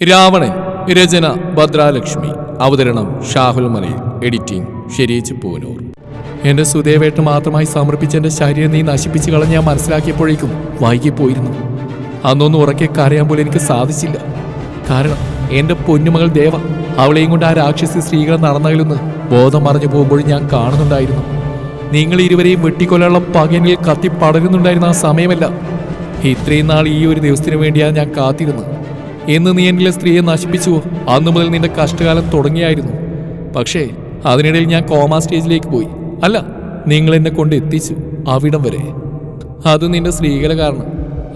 രാവണൻ രചന ഭദ്രാലക്ഷ്മി. അവതരണം ഷാഹുൽ മലയിൽ. എഡിറ്റിംഗ് ഷെരീച്ച് പൂനൂർ. എന്റെ സുദേവേട്ട് മാത്രമായി സമർപ്പിച്ച എന്റെ ശരീരം നീ നശിപ്പിച്ചു കളഞ്ഞ് ഞാൻ മനസ്സിലാക്കിയപ്പോഴേക്കും വൈകിപ്പോയിരുന്നു. അന്നൊന്നും ഉറക്കെ കരയാൻ പോലും എനിക്ക് സാധിച്ചില്ല. കാരണം എന്റെ പൊന്നുമകൾ ദേവ അവളെയും കൊണ്ട് ആ രാക്ഷസി സ്ത്രീകളെ നടന്നകലെന്ന് ബോധം മറിഞ്ഞു പോകുമ്പോൾ ഞാൻ കാണുന്നുണ്ടായിരുന്നു. നിങ്ങൾ ഇരുവരെയും വെട്ടിക്കൊല്ലാനുള്ള പകനിൽ കത്തി പടരുന്നുണ്ടായിരുന്ന ആ സമയമല്ല. ഇത്രയും നാൾ ഈ ഒരു ദിവസത്തിന് വേണ്ടിയാണ് ഞാൻ കാത്തിരുന്നത്. എന്ന് നീ എന്നിലെ സ്ത്രീയെ നശിപ്പിച്ചുവോ അന്ന് മുതൽ നിന്റെ കഷ്ടകാലം തുടങ്ങിയായിരുന്നു. പക്ഷേ അതിനിടയിൽ ഞാൻ കോമ സ്റ്റേജിലേക്ക് പോയി. അല്ല നിങ്ങൾ എന്നെ കൊണ്ട് എത്തിച്ചു അവിടം വരെ. അത് നിന്റെ സ്ത്രീകളെ കാരണം.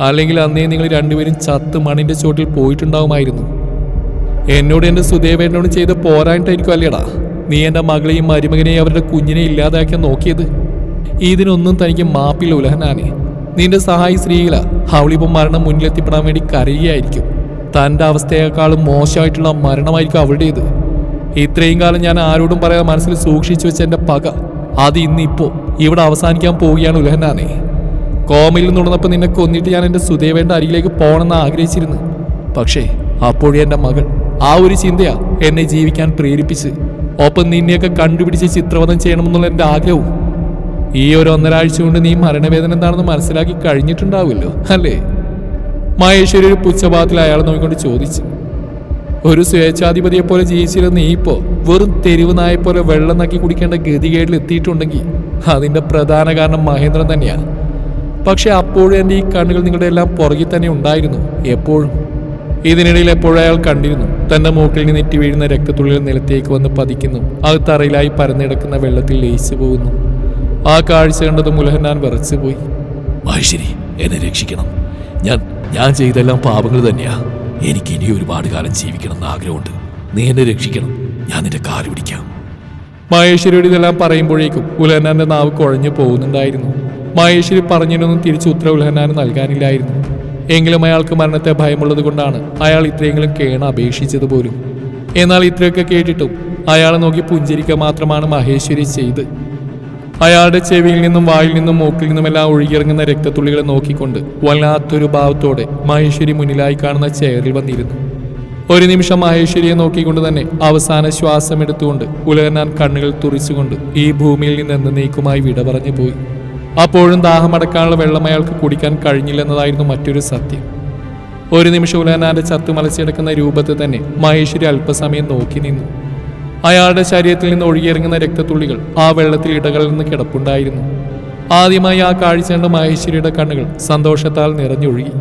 അല്ലെങ്കിൽ അന്നേ നിങ്ങൾ രണ്ടുപേരും ചത്ത് മണിന്റെ ചോട്ടിൽ പോയിട്ടുണ്ടാവുമായിരുന്നു. എന്നോട് എന്റെ സുദേവേനോട് ചെയ്ത പോരായിട്ടായിരിക്കും അല്ലേടാ? നീ എന്റെ മകളെയും മരുമകനെയും അവരുടെ കുഞ്ഞിനെ ഇല്ലാതാക്കാൻ നോക്കിയത്? ഇതിനൊന്നും തനിക്ക് മാപ്പില്ല ഉലഹനാനെ. നിന്റെ സഹായി സ്ത്രീകള. അവളിപ്പം മരണം മുന്നിലെത്തിപ്പെടാൻ വേണ്ടി കരയുകയായിരിക്കും. തന്റെ അവസ്ഥയെക്കാളും മോശമായിട്ടുള്ള മരണമായിരിക്കും അവളുടേത്. ഇത്രയും കാലം ഞാൻ ആരോടും പറയാതെ മനസ്സിൽ സൂക്ഷിച്ചു വെച്ച എന്റെ പക അത് ഇന്നിപ്പോൾ ഇവിടെ അവസാനിക്കാൻ പോവുകയാണ് ഉലഹനാനെ കോമയിൽ നിന്നുടന്നപ്പോൾ നിന്നെ കൊന്നിട്ട് ഞാൻ എന്റെ സുദേവേന്റെ അരികിലേക്ക് പോകണമെന്ന് ആഗ്രഹിച്ചിരുന്നു. പക്ഷേ അപ്പോഴേ എന്റെ മകൾ ആ ഒരു ചിന്തയാ എന്നെ ജീവിക്കാൻ പ്രേരിപ്പിച്ച് ഒപ്പം നിന്നെയൊക്കെ കണ്ടുപിടിച്ച് ചിത്രവധം ചെയ്യണമെന്നുള്ള എന്റെ ആഗ്രഹവും. ഈ ഒരു ഒന്നരാഴ്ച കൊണ്ട് നീ മരണവേദന എന്താണെന്ന് മനസ്സിലാക്കി കഴിഞ്ഞിട്ടുണ്ടാവുമല്ലോ അല്ലേ? മഹേശ്വരി ഒരു പുച്ഛഭാഗത്തിൽ അയാളെ നോക്കിക്കൊണ്ട് ചോദിച്ചു ഒരു സ്വേച്ഛാധിപതിയെ പോലെ ജീവിച്ചിരുന്ന നീ ഇപ്പോ വെറും തെരുവ് നായെ പോലെ വെള്ളം നക്കി കുടിക്കേണ്ട ഗതികേടിൽ എത്തിയിട്ടുണ്ടെങ്കിൽ അതിന്റെ പ്രധാന കാരണം മഹേന്ദ്രൻ തന്നെയാണ് പക്ഷെ അപ്പോഴും എന്റെ ഈ കണ്ണുകൾ നിങ്ങളുടെ എല്ലാം പുറകിൽ തന്നെ ഉണ്ടായിരുന്നു എപ്പോഴും. ഇതിനിടയിൽ എപ്പോഴും അയാൾ കണ്ടിരുന്നു തന്റെ മൂക്കിൽ നെറ്റി വീഴുന്ന രക്തത്തുള്ളിൽ നിലത്തേക്ക് വന്ന് പതിക്കുന്നു അത് തറയിലായി പരന്നിടക്കുന്ന വെള്ളത്തിൽ ലയിച്ചു പോകുന്നു. ആ കാഴ്ച കണ്ടത് മുലഹന്നാൻ വിറച്ചുപോയി. മഹേശ്വരി എന്നെ രക്ഷിക്കണം. ഞാൻ ഞാൻ ചെയ്തെല്ലാം പാപങ്ങൾ തന്നെയാ. എനിക്ക് ഇനി ഒരുപാട് കാലം ജീവിക്കണം എന്ന് ആഗ്രഹമുണ്ട്. നീ എന്നെ രക്ഷിക്കണം. ഞാൻ നിന്റെ കാൽ പിടിക്കാം. മഹേശ്വരിയോട് ഇതെല്ലാം പറയുമ്പോഴേക്കും ഉലഹനാന്റെ നാവ് കുഴഞ്ഞു പോകുന്നുണ്ടായിരുന്നു. മഹേശ്വരി പറഞ്ഞതിനൊന്നും തിരിച്ചു ഉത്തര ഉലഹന്നാന് നൽകാനില്ലായിരുന്നു. എങ്കിലും അയാൾക്ക് മരണത്തെ ഭയമുള്ളത് കൊണ്ടാണ് അയാൾ ഇത്രയെങ്കിലും കേണ അപേക്ഷിച്ചത് പോലും. എന്നാൽ ഇത്രയൊക്കെ കേട്ടിട്ടും അയാളെ നോക്കി പുഞ്ചിരിക്കുക മാത്രമാണ് മഹേശ്വരി ചെയ്ത് അയാളുടെ ചെവിയിൽ നിന്നും വായിൽ നിന്നും മൂക്കിൽ നിന്നും നിന്നുമെല്ലാം ഒഴുകിയിറങ്ങുന്ന രക്തത്തുള്ളികളെ നോക്കിക്കൊണ്ട് വല്ലാത്തൊരു ഭാവത്തോടെ മഹേശ്വരി മുന്നിലായി കാണുന്ന ചെയറിൽ വന്നിരുന്നു. ഒരു നിമിഷം മഹേശ്വരിയെ നോക്കിക്കൊണ്ട് തന്നെ അവസാന ശ്വാസം എടുത്തുകൊണ്ട് ഉലകനാൻ കണ്ണുകൾ തുറിച്ചുകൊണ്ട് ഈ ഭൂമിയിൽ നിന്ന് എന്നേക്കുമായി വിട പറഞ്ഞു പോയി. അപ്പോഴും ദാഹമടക്കാനുള്ള വെള്ളം അയാൾക്ക് കുടിക്കാൻ കഴിഞ്ഞില്ലെന്നതായിരുന്നു മറ്റൊരു സത്യം. ഒരു നിമിഷം ഉലകനാന്റെ ചത്തു മലച്ചെടുക്കുന്ന രൂപത്തിൽ തന്നെ മഹേശ്വരി അല്പസമയം നോക്കി നിന്നു. അയാളുടെ ശരീരത്തിൽ നിന്ന് ഒഴുകിയിറങ്ങുന്ന രക്തത്തുള്ളികൾ ആ വെള്ളത്തിൽ ഇടകളിൽ നിന്ന് കിടപ്പുണ്ടായിരുന്നു. ആദ്യമായി ആ കാഴ്ച കണ്ട മഹേശ്വരിയുടെ കണ്ണുകൾ സന്തോഷത്താൽ നിറഞ്ഞൊഴുകി.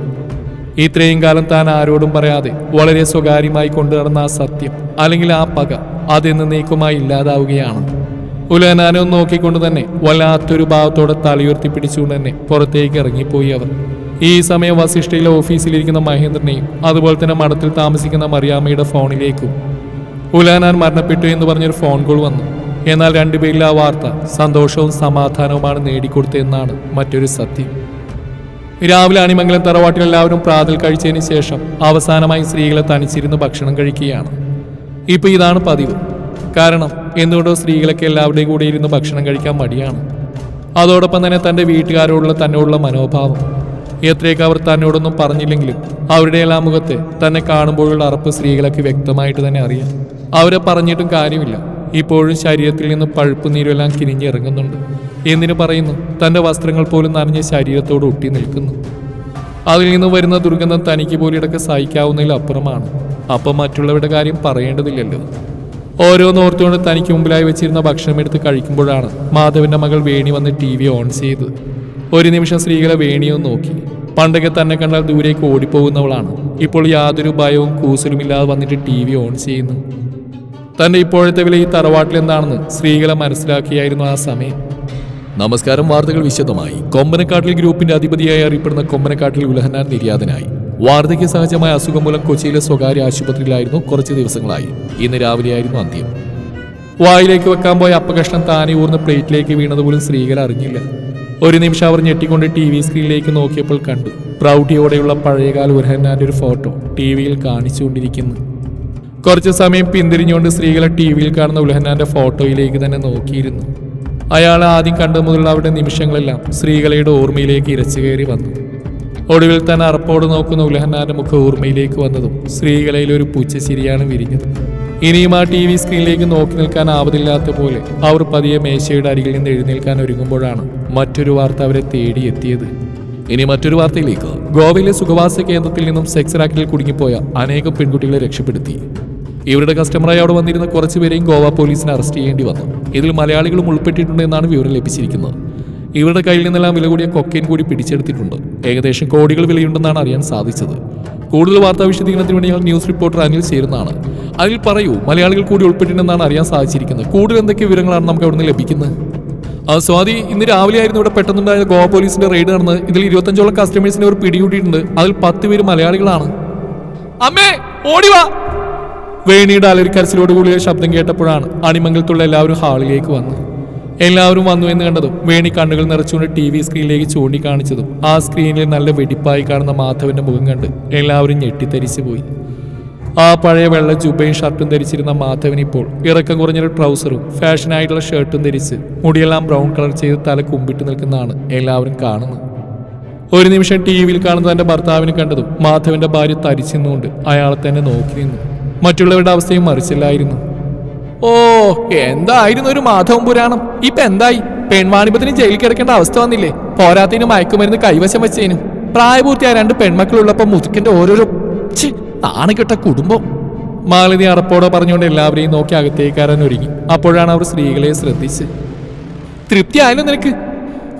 ഇത്രയും കാലം താൻ ആരോടും പറയാതെ വളരെ സ്വകാര്യമായി കൊണ്ടു നടന്ന ആ സത്യം അല്ലെങ്കിൽ ആ പക അതെന്ന് നീക്കുമായി ഇല്ലാതാവുകയാണ്. ഉലനാനോ നോക്കിക്കൊണ്ട് തന്നെ വല്ലാത്തൊരു ഭാവത്തോടെ തലയുർത്തി പിടിച്ചുകൊണ്ട് തന്നെ പുറത്തേക്ക് ഇറങ്ങിപ്പോയി അവർ. ഈ സമയം വസിഷ്ഠയിലെ ഓഫീസിലിരിക്കുന്ന മഹേന്ദ്രനെയും അതുപോലെ തന്നെ മഠത്തിൽ താമസിക്കുന്ന മറിയാമ്മയുടെ ഫോണിലേക്കും ഉലാനാൻ മരണപ്പെട്ടു എന്ന് പറഞ്ഞൊരു ഫോൺ കോൾ വന്നു. എന്നാൽ രണ്ടുപേരിൽ ആ വാർത്ത സന്തോഷവും സമാധാനവുമാണ് നേടിക്കൊടുത്തതെന്നാണ് മറ്റൊരു സത്യം. രാവിലെ അണിമംഗലം തറവാട്ടിൽ എല്ലാവരും പ്രാതൽ കഴിച്ചതിന് ശേഷം അവസാനമായി സ്ത്രീകളെ തനിച്ചിരുന്ന് ഭക്ഷണം കഴിക്കുകയാണ്. ഇപ്പൊ ഇതാണ് പതിവ്. കാരണം എന്തുകൊണ്ടോ സ്ത്രീകളൊക്കെ എല്ലാവരുടെയും കൂടെ ഇരുന്ന് ഭക്ഷണം കഴിക്കാൻ മടിയാണ്. അതോടൊപ്പം തന്നെ തന്റെ വീട്ടുകാരോടുള്ള തന്നോടുള്ള മനോഭാവം. എത്രയൊക്കെ അവർ തന്നോടൊന്നും പറഞ്ഞില്ലെങ്കിലും അവരുടെ എല്ലാ മുഖത്തെ തന്നെ കാണുമ്പോഴുള്ള അറപ്പ് സ്ത്രീകളൊക്കെ വ്യക്തമായിട്ട് തന്നെ അറിയാം. അവരെ പറഞ്ഞിട്ടും കാര്യമില്ല. ഇപ്പോഴും ശരീരത്തിൽ നിന്ന് പഴുപ്പ് നീരെല്ലാം കിനിഞ്ഞിറങ്ങുന്നുണ്ട് എന്തിനു പറയുന്നു? തന്റെ വസ്ത്രങ്ങൾ പോലും നനഞ്ഞ ശരീരത്തോട് ഒട്ടി നിൽക്കുന്നു. അതിൽ നിന്ന് വരുന്ന ദുർഗന്ധം തനിക്ക് പോലും ഇടയ്ക്ക് സഹിക്കാവുന്നതിൽ അപ്പുറമാണ്. അപ്പം മറ്റുള്ളവരുടെ കാര്യം പറയേണ്ടതില്ലല്ലോ. ഓരോന്നോർത്തുകൊണ്ട് തനിക്ക് മുമ്പിലായി വെച്ചിരുന്ന ഭക്ഷണം എടുത്ത് കഴിക്കുമ്പോഴാണ് മാധവന്റെ മകൾ വേണി വന്ന് ടി വി ഓൺ ചെയ്തത് ഒരു നിമിഷം സ്ത്രീകളെ വേണിയൊന്ന് നോക്കി. പണ്ടൊക്കെ തന്നെ കണ്ടാൽ ദൂരേക്ക് ഓടിപ്പോകുന്നവളാണ്. ഇപ്പോൾ യാതൊരു ഭയവും കൂസലുമില്ലാതെ വന്നിട്ട് ടി വി ഓൺ ചെയ്യുന്നു. തന്റെ ഇപ്പോഴത്തെ വില ഈ തറവാട്ടിൽ എന്താണെന്ന് സ്ത്രീകളെ മനസ്സിലാക്കിയായിരുന്നു ആ സമയം. നമസ്കാരം വാർത്തകൾ വിശദമായി. കൊമ്പനക്കാട്ടിൽ ഗ്രൂപ്പിന്റെ അധിപതിയായി അറിയപ്പെടുന്ന കൊമ്പനക്കാട്ടിൽ ഉലഹനാൻ നിര്യാതനായി. വാർദ്ധക്യ സഹജമായ അസുഖം മൂലം കൊച്ചിയിലെ സ്വകാര്യ ആശുപത്രിയിലായിരുന്നു കുറച്ച് ദിവസങ്ങളായി. ഇന്ന് രാവിലെയായിരുന്നു അന്ത്യം. വായിലേക്ക് വെക്കാൻ പോയ അപ്പകഷ്ണം താനെ ഊർന്ന് പ്ലേറ്റിലേക്ക് വീണത് പോലും സ്ത്രീകൾ അറിഞ്ഞില്ല. ഒരു നിമിഷം അവർ ഞെട്ടിക്കൊണ്ട് ടി വി സ്ക്രീനിലേക്ക് നോക്കിയപ്പോൾ കണ്ടു. പ്രൗഢിയോടെയുള്ള പഴയകാല ഉലഹന്നാന്റെ ഒരു ഫോട്ടോ ടി വിയിൽ കാണിച്ചുകൊണ്ടിരിക്കുന്നു. കുറച്ചു സമയം പിന്തിരിഞ്ഞുകൊണ്ട് സ്ത്രീകളെ ടി വിയിൽ കാണുന്ന ഉലഹന്നാന്റെ ഫോട്ടോയിലേക്ക് തന്നെ നോക്കിയിരുന്നു. അയാൾ ആദ്യം കണ്ടു മുതലുള്ള അവരുടെ നിമിഷങ്ങളെല്ലാം സ്ത്രീകളുടെ ഓർമ്മയിലേക്ക് ഇരച്ചു കയറി വന്നു. ഒടുവിൽ തന്നെ അറപ്പോട് നോക്കുന്ന ഉലഹന്നാന്റെ മുഖം ഓർമ്മയിലേക്ക് വന്നതും സ്ത്രീകളിൽ ഒരു പൂച്ചശിരിയാണ് വിരിഞ്ഞത്. ഇനിയും ആ ടി വി സ്ക്രീനിലേക്ക് നോക്കി നിൽക്കാൻ ആവതില്ലാത്ത പോലെ അവർ പതിയെ മേശയുടെ അരികിൽ നിന്ന് എഴുന്നേൽക്കാൻ ഒരുങ്ങുമ്പോഴാണ് മറ്റൊരു വാർത്ത അവരെ തേടിയെത്തിയത് ഇനി മറ്റൊരു വാർത്തയിലേക്ക്. ഗോവയിലെ സുഖവാസ കേന്ദ്രത്തിൽ നിന്നും സെക്സ് റാക്കറ്റിൽ കുടുങ്ങിപ്പോയ അനേകം പെൺകുട്ടികളെ രക്ഷപ്പെടുത്തി. ഇവരുടെ കസ്റ്റമറായി അവിടെ വന്നിരുന്ന കുറച്ച് പേരെയും ഗോവ പോലീസിന് അറസ്റ്റ് ചെയ്യേണ്ടി വന്നു. ഇതിൽ മലയാളികളും ഉൾപ്പെട്ടിട്ടുണ്ടെന്നാണ് വിവരം ലഭിച്ചിരിക്കുന്നത്. ഇവരുടെ കയ്യിൽ നിന്നെല്ലാം വില കൂടിയ കൊക്കൈൻ കൂടി പിടിച്ചെടുത്തിട്ടുണ്ട്. ഏകദേശം കോടികൾ വിലയുണ്ടെന്നാണ് അറിയാൻ സാധിച്ചത്. കൂടുതൽ വാർത്താ വിശദീകരണത്തിന് വേണ്ടി ഞങ്ങൾ ന്യൂസ് റിപ്പോർട്ടർ അനിൽ ചേരുന്നതാണ്. അതിൽ പറയൂ മലയാളികൾ കൂടി ഉൾപ്പെട്ടിട്ടുണ്ടെന്നാണ് അറിയാൻ സാധിച്ചിരിക്കുന്നത്. കൂടുതൽ എന്തൊക്കെ വിവരങ്ങളാണ് നമുക്ക് അവിടുന്ന് ലഭിക്കുന്നത്? സ്വാതി ഇന്ന് രാവിലെ ആയിരുന്നു ഇവിടെ പെട്ടെന്നുണ്ടായ ഗോവ പോലീസിന്റെ റെയ്ഡ് നടന്ന് ഇതിൽ ഇരുപത്തഞ്ചോളം കസ്റ്റമേഴ്സിനെ ഒരു പിടികൂട്ടിയിട്ടുണ്ട് അതിൽ പത്ത് പേര് മലയാളികളാണ്. അമ്മേ ഓടിവാ വേണിയുടെ അലരിക്കരച്ചിലോട് കൂടിയ ശബ്ദം കേട്ടപ്പോഴാണ് അണിമംഗലത്തുള്ള എല്ലാവരും ഹാളിലേക്ക് വന്നു എല്ലാവരും വന്നു എന്ന് കണ്ടതും വേണി കണ്ണുകൾ നിറച്ചുകൊണ്ട് ടി വി സ്ക്രീനിലേക്ക് ചൂണ്ടിക്കാണിച്ചതും ആ സ്ക്രീനിൽ നല്ല വെടിപ്പായി കാണുന്ന മാധവന്റെ മുഖം കണ്ട് എല്ലാവരും ഞെട്ടിത്തരിച്ചു പോയി. ആ പഴയ വെള്ള ജുബയും ഷർട്ടും ധരിച്ചിരുന്ന മാധവൻ ഇപ്പോൾ ഇറക്കം കുറഞ്ഞൊരു ട്രൗസറും ഫാഷനായിട്ടുള്ള ഷർട്ടും ധരിച്ച് മുടിയെല്ലാം ബ്രൗൺ കളർ ചെയ്ത് തല കുമ്പിട്ട് നിൽക്കുന്നതാണ് എല്ലാവരും കാണുന്നത്. ഒരു നിമിഷം ടി വിയിൽ കാണുന്ന തന്റെ ഭർത്താവിനെ കണ്ടതും മാധവന്റെ ഭാര്യ തരിച്ചിരുന്നുകൊണ്ട് അയാളെ തന്നെ നോക്കി നിന്നു. മറ്റുള്ളവരുടെ അവസ്ഥയും മറിച്ചില്ലായിരുന്നു. ഓ എന്തായിരുന്നു ഒരു മാധവൻ പുരാണം? ഇപ്പൊ എന്തായി? പെൺവാണിപത്തിന് ജയിലിൽ കിടക്കേണ്ട അവസ്ഥ വന്നില്ലേ? പോരാത്തതിനും മയക്കുമരുന്ന് കൈവശം വെച്ചതിനും പ്രായപൂർത്തിയായ രണ്ട് പെൺമക്കളുള്ളപ്പോ മുതുക്കിന്റെ ഓരോരോ ആണ് കിട്ട കുടുംബം. മാലിനി അറപ്പോടെ പറഞ്ഞുകൊണ്ട് എല്ലാവരെയും നോക്കി അകത്തേക്ക് കയറാൻ ഒരുങ്ങി. അപ്പോഴാണ് അവർ സ്ത്രീകളെ ശ്രദ്ധിച്ച്. തൃപ്തിയായാലും നിനക്ക്.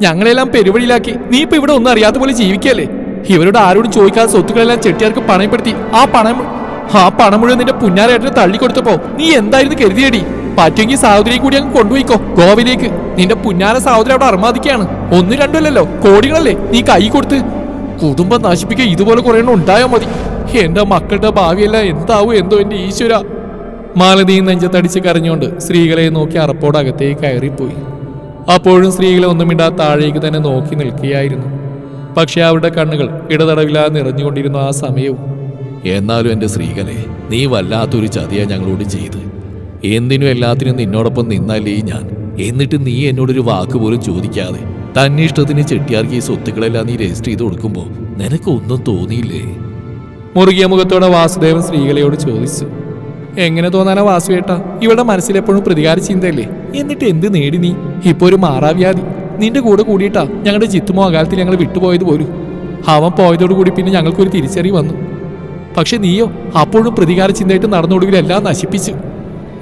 ഞങ്ങളെല്ലാം പെരുവഴിയിലാക്കി. നീ ഇപ്പൊ ഇവിടെ ഒന്നും അറിയാത്ത പോലെ ജീവിക്കല്ലേ ഇവരോട് ആരോടും ചോദിക്കാതെ സ്വത്തുക്കളെല്ലാം ചെട്ടിയാർക്ക് പണയപ്പെടുത്തി ആ പണം ആ പണം മുഴുവൻ നിന്റെ പുന്നാരേട്ടന് തള്ളിക്കൊടുത്തപ്പോ നീ എന്തായിരുന്നു കരുതിയടി? പറ്റുമെങ്കിൽ സഹോദരിയെ കൂടി അങ്ങ് കൊണ്ടുപോയിക്കോ ഗോവയിലേക്ക്. നിന്റെ പുന്നാര സഹോദരി അവിടെ അർമാദിക്കാണ് ഒന്ന് രണ്ടുമല്ലല്ലോ കോടികളല്ലേ നീ കൈ കൊടുത്ത്. കുടുംബം നശിപ്പിക്കുക ഇതുപോലെ കുറെ എണ്ണം ഉണ്ടായാൽ മതി. എന്റെ മക്കളുടെ ഭാവിയെല്ലാം എന്താവും എന്തോ എന്റെ ഈശ്വര. മാലതി നെഞ്ചത്തടിച്ച് കരഞ്ഞുകൊണ്ട് സ്ത്രീകളെ നോക്കി അറപ്പോട് അകത്തേക്ക് കയറിപ്പോയി. അപ്പോഴും സ്ത്രീകളെ ഒന്നും താഴേക്ക് തന്നെ നോക്കി നിൽക്കുകയായിരുന്നു. പക്ഷെ അവരുടെ കണ്ണുകൾ ഇടതടവില്ലാതെ നിറഞ്ഞുകൊണ്ടിരുന്ന ആ സമയവും എന്നാലും എന്റെ സ്ത്രീകളെ നീ വല്ലാത്തൊരു ചതിയാ ഞങ്ങളോട് ചെയ്ത്. എന്തിനും എല്ലാത്തിനും നിന്നോടൊപ്പം നിന്നല്ലേ ഞാൻ. എന്നിട്ട് നീ എന്നോടൊരു വാക്ക് പോലും ചോദിക്കാതെ തന്നിഷ്ടത്തിന് ചെട്ടിയാർക്ക് ഈ സ്വത്തുക്കളെല്ലാം നീ രജിസ്റ്റർ ചെയ്ത് കൊടുക്കുമ്പോൾ നിനക്ക് ഒന്നും തോന്നിയില്ലേ? മുറുകിയ മുഖത്തോടെ വാസുദേവൻ സ്ത്രീകളെയോട് ചോദിച്ചു. എങ്ങനെ തോന്നാനാ വാസുവേട്ട? ഇവിടെ മനസ്സിലെപ്പോഴും പ്രതികാര ചിന്തയല്ലേ എന്നിട്ട് എന്ത് നേടി നീ? ഇപ്പോൾ ഒരു മാറാവ്യാധി. നിന്റെ കൂടെ കൂടിയിട്ടാ ഞങ്ങളുടെ ചിത്തുമോ അകാലത്തിൽ ഞങ്ങൾ വിട്ടുപോയത് പോലും. അവൻ പോയതോടുകൂടി പിന്നെ ഞങ്ങൾക്കൊരു തിരിച്ചറി വന്നു. പക്ഷെ നീയോ അപ്പോഴും പ്രതികാര ചിന്തയായിട്ട് നടന്നൊടുവിൽ എല്ലാം നശിപ്പിച്ചു.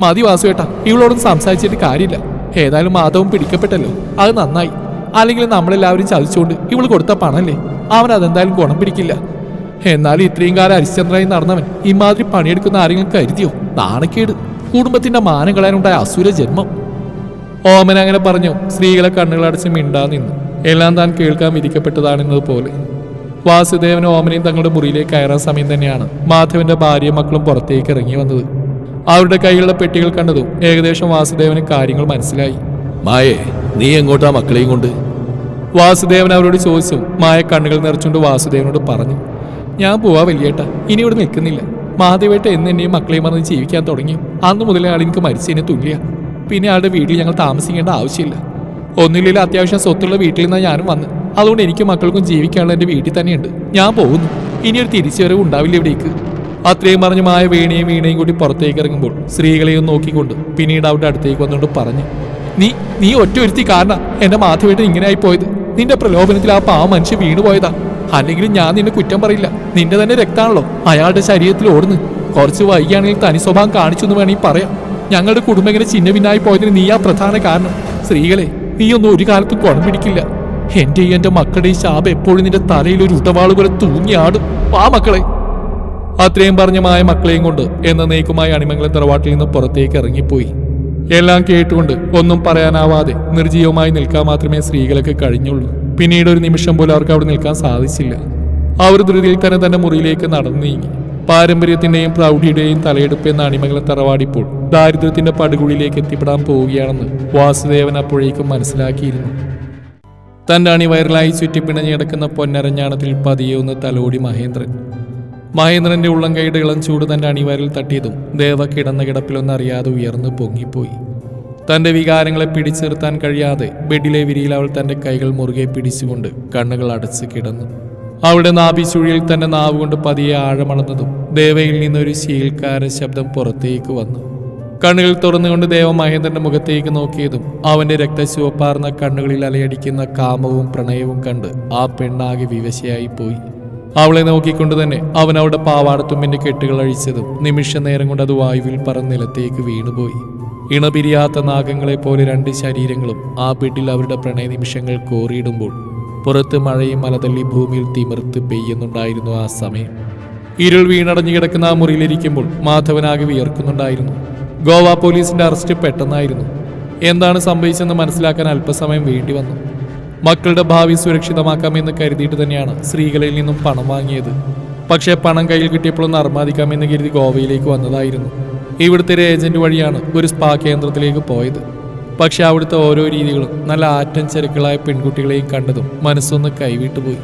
മതി വാസുവേട്ട ഇവളോടൊന്നും സംസാരിച്ചിട്ട് കാര്യമില്ല. ഏതായാലും മാധവും പിടിക്കപ്പെട്ടല്ലോ. അത് നന്നായി. അല്ലെങ്കിൽ നമ്മളെല്ലാവരും ചതിച്ചുകൊണ്ട് ഇവൾ കൊടുത്ത പണല്ലേ? അവൻ അതെന്തായാലും ഗുണം പിടിക്കില്ല. എന്നാലും ഇത്രയും കാലം അരിശ്ചന്ദ്രായി നടന്നവൻ ഇമാതിരി പണിയെടുക്കുന്ന ആരെങ്കിലും കരുതിയോ? നാണക്കേട്. കുടുംബത്തിന്റെ മാനം കളയാനുണ്ടായ അസുര ജന്മം. ഓമൻ അങ്ങനെ പറഞ്ഞു സ്ത്രീകളെ കണ്ണുകളടച്ച് മിണ്ടാ നിന്നു. എല്ലാം താൻ കേൾക്കാൻ വിധിക്കപ്പെട്ടതാണെന്നത് പോലെ. വാസുദേവനും ഓമനയും തങ്ങളുടെ മുറിയിലേക്ക് കയറാൻ സമയം തന്നെയാണ് മാധവന്റെ ഭാര്യയും മക്കളും പുറത്തേക്ക് ഇറങ്ങി വന്നത്. അവരുടെ കൈയിലുള്ള പെട്ടികൾ കണ്ടതും ഏകദേശം വാസുദേവന് കാര്യങ്ങൾ മനസ്സിലായി. മായേ നീ എങ്ങോട്ടാ മക്കളെയും കൊണ്ട്? വാസുദേവൻ അവരോട് ചോദിച്ചു മായ കണ്ണുകൾ നിറച്ചുകൊണ്ട് വാസുദേവനോട് പറഞ്ഞു ഞാൻ പോവാ വലിയേട്ട ഇനി ഇവിടെ നിൽക്കുന്നില്ല. മാധവേട്ട എന്ന് എന്നെയും മക്കളെയും മറന്ന് ജീവിക്കാൻ തുടങ്ങി. അന്ന് മുതലേ ആൾ എനിക്ക് മരിച്ചതിനെ തുല്യ. പിന്നെ ആളുടെ വീട്ടിൽ ഞങ്ങൾ താമസിക്കേണ്ട ആവശ്യമില്ല. ഒന്നുമില്ലെങ്കിൽ അത്യാവശ്യം സ്വത്തുള്ള വീട്ടിൽ നിന്നാണ് ഞാനും വന്ന്. അതുകൊണ്ട് എനിക്കും മക്കൾക്കും ജീവിക്കാനുള്ള എന്റെ വീട്ടിൽ തന്നെയുണ്ട്. ഞാൻ പോകുന്നു. ഇനി ഒരു തിരിച്ചുവരവ് ഉണ്ടാവില്ല ഇവിടേക്ക്. അത്രയും പറഞ്ഞ് മായ വീണയും വീണയും കൂടി പുറത്തേക്ക് ഇറങ്ങുമ്പോൾ സ്ത്രീകളെയും നോക്കിക്കൊണ്ട് പിന്നീട് അവിടെ അടുത്തേക്ക് വന്നുകൊണ്ട് പറഞ്ഞു നീ നീ ഒറ്റ ഒരുത്തി കാരണം എന്റെ മാധവേട്ടൻ ഇങ്ങനെ ആയി പോയത് നിന്റെ പ്രലോഭനത്തിൽ ആ പാവ മനുഷ്യൻ വീണുപോയതാ. അല്ലെങ്കിൽ ഞാൻ നിന്നെ കുറ്റം പറയില്ല. നിന്റെ തന്നെ രക്താണല്ലോ. അയാളുടെ ശരീരത്തിൽ ഓടുന്നു. കുറച്ച് വൈകിയാണെങ്കിൽ തനി സ്വഭാവം കാണിച്ചു എന്ന് വേണമെങ്കിൽ പറയാം. ഞങ്ങളുടെ കുടുംബം ഇങ്ങനെ ചിന്ന ഭിന്നായി പോയതിന് നീ ആ പ്രധാന കാരണം. സ്ത്രീകളെ നീ നീയൊന്നും ഒരു കാലത്തും കുണം പിടിക്കില്ല. എന്റെയും എന്റെ മക്കളുടെയും ശാപം എപ്പോഴും നിന്റെ തലയിൽ ഒരു ഉടവാൾ പോലെ തൂങ്ങിയാടും. ആ മക്കളെ. അത്രയും പറഞ്ഞ മായ മക്കളെയും കൊണ്ട് എന്ന നീക്കുമായി അണിമംഗലം തറവാട്ടിൽ നിന്ന് പുറത്തേക്ക് ഇറങ്ങിപ്പോയി. എല്ലാം കേട്ടുകൊണ്ട് ഒന്നും പറയാനാവാതെ നിർജീവമായി നിൽക്കാൻ മാത്രമേ സ്ത്രീകളൊക്കെ കഴിഞ്ഞുള്ളൂ. പിന്നീട് ഒരു നിമിഷം പോലും അവർക്ക് അവിടെ നിൽക്കാൻ സാധിച്ചില്ല. അവർ ധൃതിയിൽ തന്നെ തന്റെ മുറിയിലേക്ക് നടന്നു നീങ്ങി. പാരമ്പര്യത്തിന്റെയും പ്രൗഢിയുടെയും തലയെടുപ്പ് എന്ന അണിമംഗലം തറവാടിപ്പോൾ ദാരിദ്ര്യത്തിന്റെ പടുകുഴിയിലേക്ക് എത്തിപ്പെടാൻ പോവുകയാണെന്ന് വാസുദേവൻ അപ്പോഴേക്കും മനസ്സിലാക്കിയിരുന്നു. തന്റെ അണിവയറിലായി ചുറ്റിപ്പിണഞ്ഞ് കിടക്കുന്ന പൊന്നരഞ്ഞാണത്തിൽ പതിയെ ഒന്ന് തലോടി മഹേന്ദ്രൻ. മഹേന്ദ്രന്റെ ഉള്ളം കൈയുടെ ഇളം ചൂട് തന്റെ അണിവയറിൽ തട്ടിയതും ദേവ കിടന്ന കിടപ്പിലൊന്നറിയാതെ ഉയർന്നു പൊങ്ങിപ്പോയി. തന്റെ വികാരങ്ങളെ പിടിച്ചിർത്താൻ കഴിയാതെ ബെഡിലെ വിരിയിൽ അവൾ തന്റെ കൈകൾ മുറുകെ പിടിച്ചുകൊണ്ട് കണ്ണുകൾ അടച്ച് കിടന്നു. അവളുടെ നാഭിച്ചുഴിയിൽ തന്നെ നാവ് കൊണ്ട് പതിയെ ആഴമളന്നതും ദേവയിൽ നിന്നൊരു ശീൽക്കാര ശബ്ദം പുറത്തേക്ക് വന്നു. കണ്ണുകൾ തുറന്നുകൊണ്ട് ദേവ മഹേന്ദ്രന്റെ മുഖത്തേക്ക് നോക്കിയതും അവന്റെ രക്തശിവപ്പാർന്ന കണ്ണുകളിൽ അലയടിക്കുന്ന കാമവും പ്രണയവും കണ്ട് ആ പെണ്ണാകെ വിവശയായി പോയി. അവളെ നോക്കിക്കൊണ്ട് തന്നെ അവൻ അവളുടെ പാവാടത്തുമ്പിന്റെ കെട്ടുകൾ അഴിച്ചതും നിമിഷ നേരം കൊണ്ട് അത് വായുവിൽ പറന്ന് നിലത്തേക്ക് വീണുപോയി. ഇണപിരിയാത്ത നാഗങ്ങളെ പോലെ രണ്ട് ശരീരങ്ങളും ആ വീട്ടിൽ അവരുടെ പ്രണയ നിമിഷങ്ങൾ കോറിയിടുമ്പോൾ പുറത്ത് മഴയും മലതള്ളി ഭൂമിയിൽ തിമിർത്ത് പെയ്യുന്നുണ്ടായിരുന്നു ആ സമയം. ഇരുൾ വീണടഞ്ഞു കിടക്കുന്ന ആ മുറിയിലിരിക്കുമ്പോൾ മാധവനാകെ വിയർക്കുന്നുണ്ടായിരുന്നു. ഗോവ പോലീസിന്റെ അറസ്റ്റ് പെട്ടെന്നായിരുന്നു. എന്താണ് സംഭവിച്ചതെന്ന് മനസ്സിലാക്കാൻ അല്പസമയം വേണ്ടി വന്നു. മക്കളുടെ ഭാവി സുരക്ഷിതമാക്കാമെന്ന് കരുതിയിട്ട് തന്നെയാണ് സ്ത്രീകളിൽ നിന്നും പണം വാങ്ങിയത്. പക്ഷേ പണം കയ്യിൽ കിട്ടിയപ്പോഴൊന്ന് അർമാദിക്കാമെന്ന് കരുതി ഗോവയിലേക്ക് വന്നതായിരുന്നു. ഇവിടുത്തെ ഒരു ഏജന്റ് വഴിയാണ് ഒരു സ്പാ കേന്ദ്രത്തിലേക്ക് പോയത്. പക്ഷേ അവിടുത്തെ ഓരോ രീതികളും നല്ല ആറ്റം ചെരുക്കളായ പെൺകുട്ടികളെയും കണ്ടതും മനസ്സൊന്ന് കൈവിട്ടുപോയി.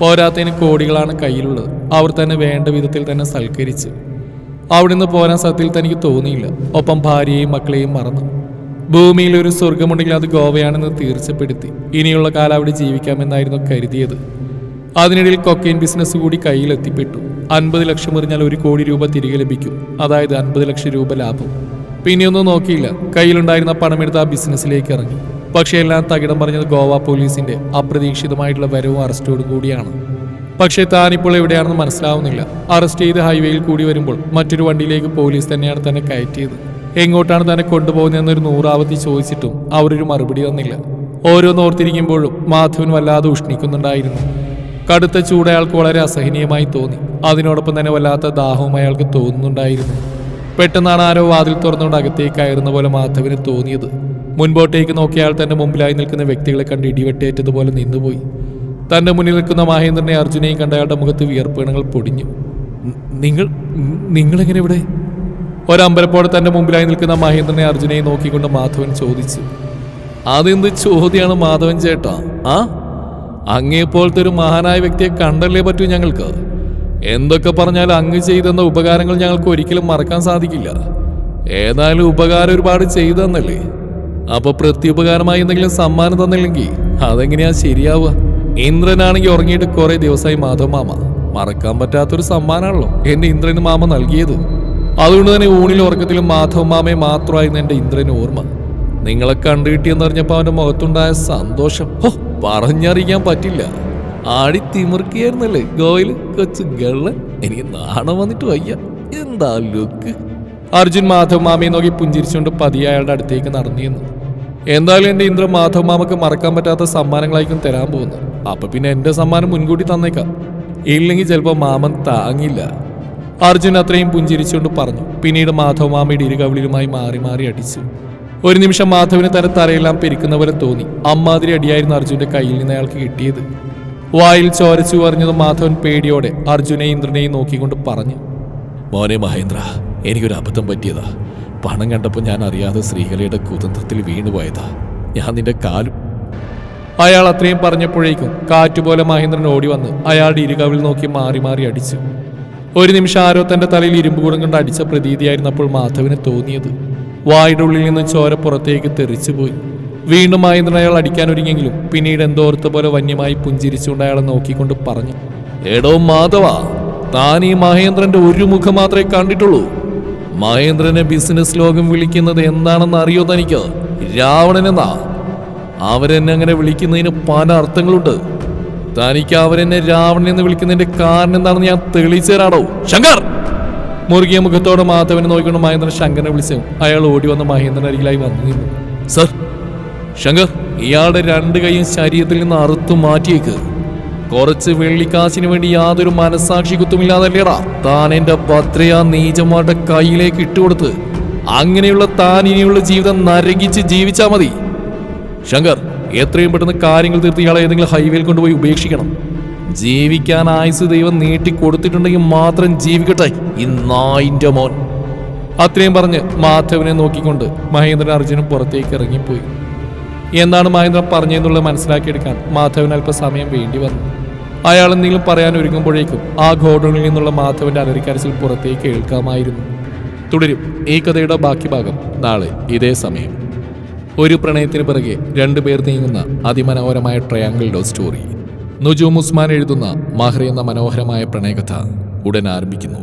പോരാത്തതിന് കോടികളാണ് കയ്യിലുള്ളത്. അവർ തന്നെ വേണ്ട വിധത്തിൽ തന്നെ സൽക്കരിച്ചു. അവിടുന്ന് പോരാൻ സത്യത്തിൽ തനിക്ക് തോന്നിയില്ല. ഒപ്പം ഭാര്യയെയും മക്കളെയും മറന്നു. ഭൂമിയിൽ ഒരു സ്വർഗമുണ്ടെങ്കിൽ അത് ഗോവയാണെന്ന് തീർച്ചപ്പെടുത്തി. ഇനിയുള്ള കാലം അവിടെ ജീവിക്കാമെന്നായിരുന്നു കരുതിയത്. അതിനിടയിൽ കൊക്കൈൻ ബിസിനസ് കൂടി കയ്യിലെത്തിപ്പെട്ടു. അൻപത് ലക്ഷം എറിഞ്ഞാൽ ഒരു കോടി രൂപ തിരികെ ലഭിക്കും. അതായത് അൻപത് ലക്ഷം രൂപ ലാഭം. പിന്നെയൊന്നും നോക്കിയില്ല. കയ്യിലുണ്ടായിരുന്ന പണമെടുത്ത് ആ ബിസിനസ്സിലേക്ക് ഇറങ്ങി. പക്ഷേ എല്ലാം തകിടം പറഞ്ഞത് ഗോവ പോലീസിന്റെ അപ്രതീക്ഷിതമായിട്ടുള്ള വരവും അറസ്റ്റോടും കൂടിയാണ്. പക്ഷേ താൻ ഇപ്പോൾ എവിടെയാണെന്ന് മനസ്സിലാവുന്നില്ല. അറസ്റ്റ് ചെയ്ത് ഹൈവേയിൽ കൂടി വരുമ്പോൾ മറ്റൊരു വണ്ടിയിലേക്ക് പോലീസ് തന്നെയാണ് തന്നെ കയറ്റിയത്. എങ്ങോട്ടാണ് തന്നെ കൊണ്ടുപോകുന്നതെന്നൊരു നൂറാവത്തി ചോദിച്ചിട്ടും അവരൊരു മറുപടി തന്നില്ല. ഓരോന്നോർത്തിരിക്കുമ്പോഴും മാധവൻ വല്ലാതെ ഉഷ്ണിക്കുന്നുണ്ടായിരുന്നു. കടുത്ത ചൂട് അയാൾക്ക് വളരെ അസഹനീയമായി തോന്നി. അതിനോടൊപ്പം തന്നെ വല്ലാത്ത ദാഹവും അയാൾക്ക് തോന്നുന്നുണ്ടായിരുന്നു. പെട്ടെന്നാണ് ആരോ വാതിൽ തുറന്നുകൊണ്ട് അകത്തേക്ക് കയറുന്ന പോലെ മാധവന് തോന്നിയത്. മുൻപോട്ടേക്ക് നോക്കിയാൽ തന്നെ മുമ്പിലായി നിൽക്കുന്ന വ്യക്തികളെ കണ്ട് ഇടിവെട്ടേറ്റതുപോലെ നിന്നുപോയി. തന്റെ മുന്നിൽ നിൽക്കുന്ന മഹേന്ദ്രനെ അർജുനെയും കണ്ട അയാളുടെ മുഖത്ത് വിയർപ്പീണങ്ങൾ പൊടിഞ്ഞു. "നി- നിങ്ങൾ നിങ്ങളെങ്ങനെ ഇവിടെ? ഒരമ്പലപ്പോടെ തന്റെ മുമ്പിലായി നിൽക്കുന്ന മഹേന്ദ്രനെ അർജുനെയും നോക്കിക്കൊണ്ട് മാധവൻ ചോദിച്ചു. അതെന്ത് ചോദ്യമാണ് മാധവൻ ചേട്ടാ? ആ? അങ്ങേപ്പോലത്തെ ഒരു മഹാനായ വ്യക്തിയെ കണ്ടല്ലേ പറ്റൂ ഞങ്ങൾക്ക്? എന്തൊക്കെ പറഞ്ഞാൽ അങ്ങ് ചെയ്തെന്ന ഉപകാരങ്ങൾ ഞങ്ങൾക്ക് ഒരിക്കലും മറക്കാൻ സാധിക്കില്ല. ഏതായാലും ഉപകാരം ഒരുപാട് ചെയ്തെന്നല്ലേ? അപ്പൊ പ്രത്യുപകാരമായി എന്തെങ്കിലും സമ്മാനം തന്നില്ലെങ്കിൽ അതെങ്ങനെയാ ശരിയാവുക? ഇന്ദ്രനാണെങ്കിൽ ഉറങ്ങിയിട്ട് കുറെ ദിവസമായി മാധവ മാമ. മറക്കാൻ പറ്റാത്തൊരു സമ്മാനമാണല്ലോ എന്റെ ഇന്ദ്രന് മാമ നൽകിയത്. അതുകൊണ്ട് തന്നെ ഊണിലും ഉറക്കത്തിലും മാധവ മാമയെ മാത്രമായിരുന്നു എന്റെ ഇന്ദ്രന് ഓർമ്മ. നിങ്ങളെ കണ്ടുകിട്ടിയെന്ന് അറിഞ്ഞപ്പോൾ അവന്റെ മുഖത്തുണ്ടായ സന്തോഷം. ഹോ പറഞ്ഞറിയിക്കാൻ പറ്റില്ല. ആടി തിമിർക്കിയായിരുന്നല്ലേ ഗോയിൽ കൊച്ചു ഗള്ളൻ? എനിക്ക് നാണം വന്നിട്ട് വയ്യ. എന്താ ലുക്ക്? അർജുൻ മാധവ് മാമയെ നോക്കി പുഞ്ചിരിച്ചുകൊണ്ട് പതിയെ അയാളുടെ അടുത്തേക്ക് നടന്നിരുന്നു. എന്തായാലും എന്റെ ഇന്ദ്രൻ മാധവ് മാമക്ക് മറക്കാൻ പറ്റാത്ത സമ്മാനങ്ങളായിരിക്കും തരാൻ പോകുന്നത്. അപ്പൊ പിന്നെ എന്റെ സമ്മാനം മുൻകൂട്ടി തന്നേക്കാം. ഇല്ലെങ്കിൽ ചിലപ്പോൾ മാമൻ താങ്ങില്ല. അർജുൻ അത്രയും പുഞ്ചിരിച്ചുകൊണ്ട് പറഞ്ഞു. പിന്നീട് മാധവ് മാമയുടെ ഇരുകവിളിലുമായി മാറി മാറി അടിച്ചു. ഒരു നിമിഷം മാധവിന് തന്റെ തലയെല്ലാം പെരുക്കുന്ന പോലെ തോന്നി. അമ്മാതിരി അടിയായിരുന്നു അർജുന്റെ കയ്യിൽ നിന്ന് അയാൾക്ക് കിട്ടിയത്. വായിൽ ചോരച്ചു പറഞ്ഞതും മാധവൻ പേടിയോടെ അർജുനെയും ഇന്ദ്രനെയും നോക്കിക്കൊണ്ട് പറഞ്ഞു. മോനെ മഹേന്ദ്ര എനിക്കൊരു അബദ്ധം പറ്റിയതാ. പണം കണ്ടപ്പോൾ ഞാൻ അറിയാതെ ശ്രീകലയുടെ കുതന്ത്രത്തിൽ വീണുപോയതാ. ഞാൻ നിന്റെ കാലും അയാൾ അത്രയും പറഞ്ഞപ്പോഴേക്കും കാറ്റുപോലെ മഹേന്ദ്രൻ ഓടി വന്ന് അയാളുടെ ഇരുകവിൽ നോക്കി മാറി മാറി അടിച്ചു. ഒരു നിമിഷം ആരോ തന്റെ തലയിൽ ഇരുമ്പ് കൂടം കൊണ്ട് അടിച്ച പ്രതീതിയായിരുന്നപ്പോൾ മാധവിന് തോന്നിയത്. വായുടെ ഉള്ളിൽ നിന്ന് ചോര പുറത്തേക്ക് തെറിച്ചുപോയി വീണ്ടും മഹേന്ദ്രൻ അയാൾ അടിക്കാൻ ഒരുങ്ങിയെങ്കിലും പിന്നീട് എന്തോർത്ത പോലെ വന്യമായി പുഞ്ചിരിച്ചുകൊണ്ട് അയാളെ നോക്കിക്കൊണ്ട് പറഞ്ഞു എടോ മാധവ താൻ ഈ മഹേന്ദ്രന്റെ ഒരു മുഖം മാത്രമേ കണ്ടിട്ടുള്ളൂ. മഹേന്ദ്രനെ ബിസിനസ് ലോകം വിളിക്കുന്നത് എന്താണെന്ന് അറിയോ തനിക്ക്? രാവണനെന്നാ? അവരെന്നെ അങ്ങനെ വിളിക്കുന്നതിന് പല അർത്ഥങ്ങളുണ്ട്. തനിക്ക് അവരെന്നെ രാവണൻ എന്ന് വിളിക്കുന്നതിന്റെ കാരണം എന്താണെന്ന് ഞാൻ തെളിയിച്ചു തരാടോ ശങ്കർ! മുറുകിയ മുഖത്തോടെ മാധവനെ നോക്കിക്കൊണ്ട് മഹേന്ദ്രൻ ശങ്കരനെ വിളിച്ചു അയാൾ ഓടി വന്ന് മഹേന്ദ്രൻ അരികിലായി വന്നു നിന്നു. സർ ശങ്കർ ഇയാളുടെ രണ്ട് കൈയും ശരീരത്തിൽ നിന്ന് അറുത്തു മാറ്റിയേക്ക്. കുറച്ച് വെള്ളിക്കാശിന് വേണ്ടി യാതൊരു മനസാക്ഷി കുത്തുമില്ലാതല്ലേടാ. താൻ എന്റെ ഭദ്രയ നീചന്മാരുടെ കയ്യിലേക്ക് ഇട്ടുകൊടുത്ത് അങ്ങനെയുള്ള താൻ ഇനിയുള്ള ജീവിതം നരകിച്ച് ജീവിച്ചാ മതി. ശങ്കർ എത്രയും പെട്ടെന്ന് കാര്യങ്ങൾ തീർത്ത് ഇയാളെ ഏതെങ്കിലും ഹൈവേയിൽ കൊണ്ടുപോയി ഉപേക്ഷിക്കണം. ജീവിക്കാൻ ആയുസ് ദൈവം നീട്ടി കൊടുത്തിട്ടുണ്ടെങ്കിൽ മാത്രം ജീവിക്കട്ടെ ഈ മോൻ. അത്രയും പറഞ്ഞ് മാധവനെ നോക്കിക്കൊണ്ട് മഹേന്ദ്രൻ അർജുനും പുറത്തേക്ക് ഇറങ്ങിപ്പോയി. എന്താണ് മഹേന്ദ്രൻ പറഞ്ഞതെന്നുള്ളത് മനസ്സിലാക്കിയെടുക്കാൻ മാധവന് അല്പസമയം വേണ്ടി വന്നു. അയാൾ എന്തെങ്കിലും പറയാൻ ഒരുങ്ങുമ്പോഴേക്കും ആ ഗോഡൌണിൽ നിന്നുള്ള മാധവന്റെ അലറിക്കരച്ചിൽ പുറത്തേക്ക് കേൾക്കാമായിരുന്നു തുടരും ഈ കഥയുടെ ബാക്കി ഭാഗം നാളെ ഇതേ സമയം. ഒരു പ്രണയത്തിന് പിറകെ രണ്ടുപേർ നീങ്ങുന്ന അതിമനോഹരമായ ട്രയാങ്കിൾ സ്റ്റോറി നുജൂം ഉസ്മാൻ എഴുതുന്ന മഹ്റ എന്ന മനോഹരമായ പ്രണയകഥ ഉടൻ ആരംഭിക്കുന്നു.